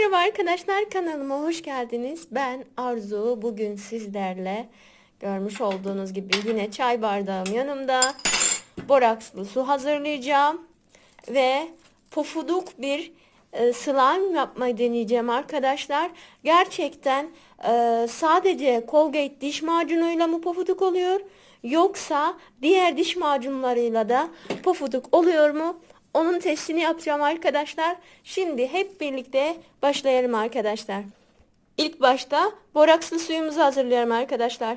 Merhaba arkadaşlar kanalıma hoş geldiniz. Ben Arzu. Bugün sizlerle görmüş olduğunuz gibi yine çay bardağım yanımda. Borakslı su hazırlayacağım. Ve pofuduk bir e, slime yapmayı deneyeceğim arkadaşlar. Gerçekten e, sadece Colgate diş macunuyla mı pofuduk oluyor? Yoksa diğer diş macunlarıyla da pofuduk oluyor mu? Onun testini yapacağım arkadaşlar. Şimdi hep birlikte başlayalım arkadaşlar. İlk başta borakslı suyumuzu hazırlıyorum arkadaşlar.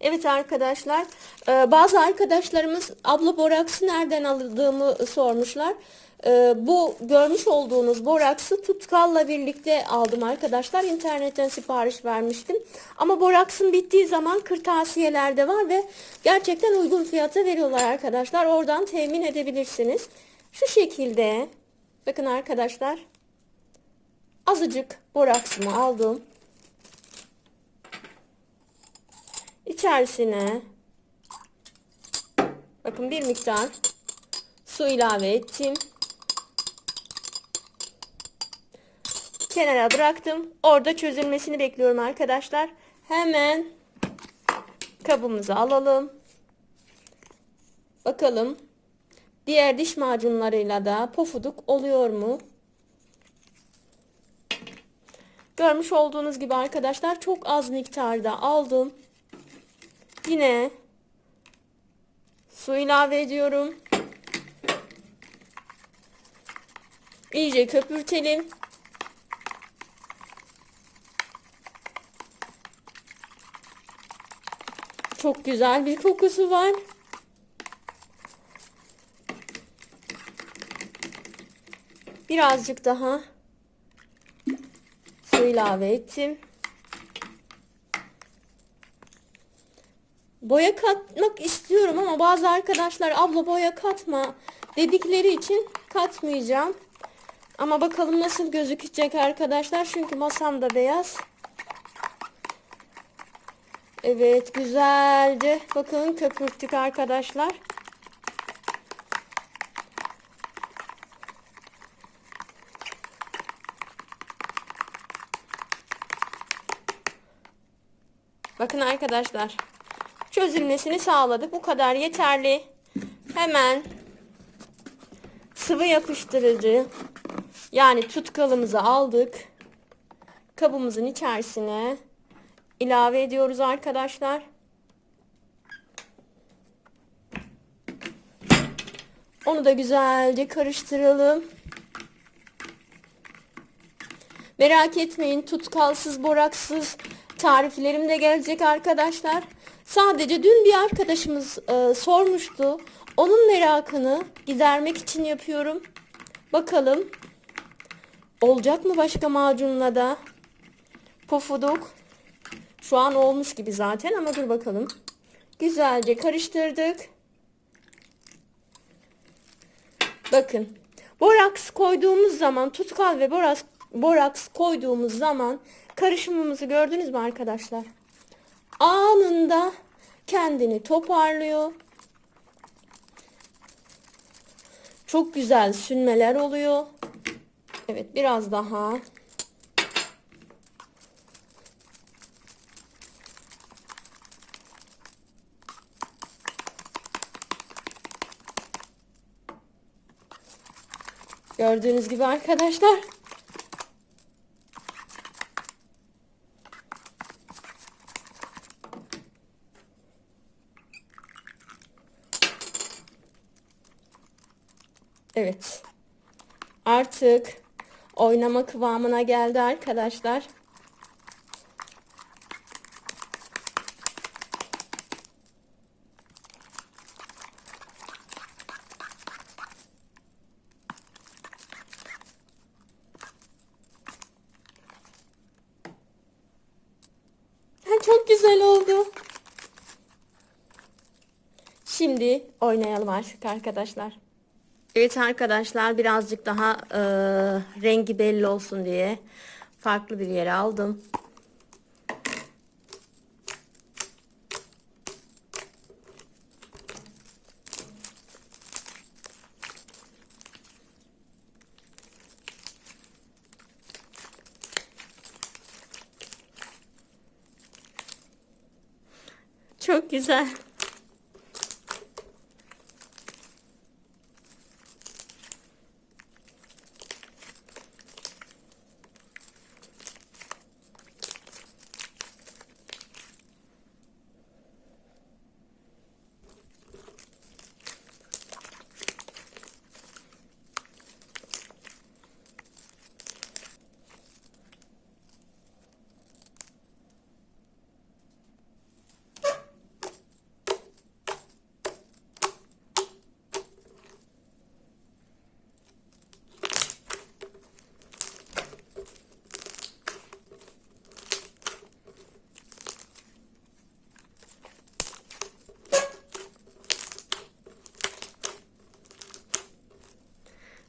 Evet arkadaşlar e, bazı arkadaşlarımız abla boraksı nereden aldığımı sormuşlar. E, bu görmüş olduğunuz boraksı tutkalla birlikte aldım arkadaşlar. İnternetten sipariş vermiştim. Ama boraksın bittiği zaman kırtasiyelerde var ve gerçekten uygun fiyata veriyorlar arkadaşlar. Oradan temin edebilirsiniz. Şu şekilde bakın arkadaşlar azıcık boraksımı aldım. İçerisine bakın bir miktar su ilave ettim. Kenara bıraktım. Orada çözülmesini bekliyorum arkadaşlar. Hemen kabımızı alalım. Bakalım diğer diş macunlarıyla da pofuduk oluyor mu? Görmüş olduğunuz gibi arkadaşlar çok az miktarda aldım. Yine su ilave ediyorum. İyice köpürtelim. Çok güzel bir kokusu var. Birazcık daha su ilave ettim. Boya katmak istiyorum ama bazı arkadaşlar abla boya katma dedikleri için katmayacağım. Ama bakalım nasıl gözükecek arkadaşlar. Çünkü masam da beyaz. Evet güzelce bakın köpürttük arkadaşlar. Bakın arkadaşlar. Çözülmesini sağladık. Bu kadar yeterli. Hemen sıvı yapıştırıcı yani tutkalımızı aldık. Kabımızın içerisine ilave ediyoruz arkadaşlar. Onu da güzelce karıştıralım. Merak etmeyin tutkalsız, boraksız tariflerim de gelecek arkadaşlar. Sadece dün bir arkadaşımız e, sormuştu. Onun merakını gidermek için yapıyorum. Bakalım olacak mı başka macunla da? Pofuduk. Şu an olmuş gibi zaten ama dur bakalım. Güzelce karıştırdık. Bakın. Boraks koyduğumuz zaman tutkal ve boraks, boraks koyduğumuz zaman karışımımızı gördünüz mü arkadaşlar? Anında kendini toparlıyor. Çok güzel sünmeler oluyor. Evet biraz daha. Gördüğünüz gibi arkadaşlar. Evet. Artık oynama kıvamına geldi arkadaşlar. Çok güzel oldu. Şimdi oynayalım artık arkadaşlar. Evet arkadaşlar birazcık daha e, rengi belli olsun diye farklı bir yere aldım. Çok güzel.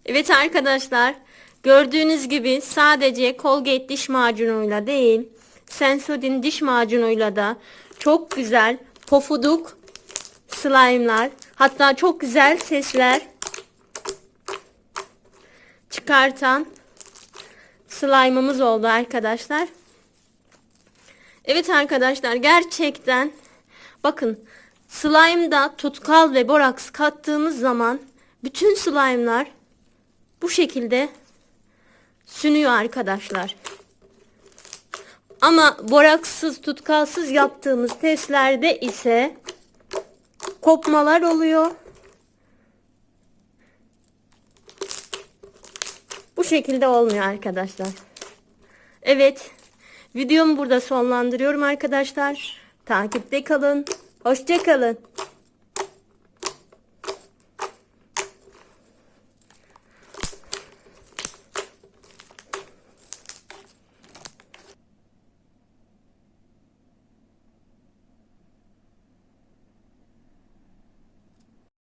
Evet arkadaşlar gördüğünüz gibi sadece Colgate diş macunuyla değil Sensodyne diş macunuyla da çok güzel pofuduk slime'lar hatta çok güzel sesler çıkartan slime'ımız oldu arkadaşlar. Evet arkadaşlar gerçekten bakın slime'da tutkal ve boraks kattığımız zaman bütün slime'lar bu şekilde sünüyor arkadaşlar. Ama boraksız tutkalsız yaptığımız testlerde ise kopmalar oluyor. Bu şekilde olmuyor arkadaşlar. Evet. Videomu burada sonlandırıyorum arkadaşlar. Takipte kalın. Hoşça kalın.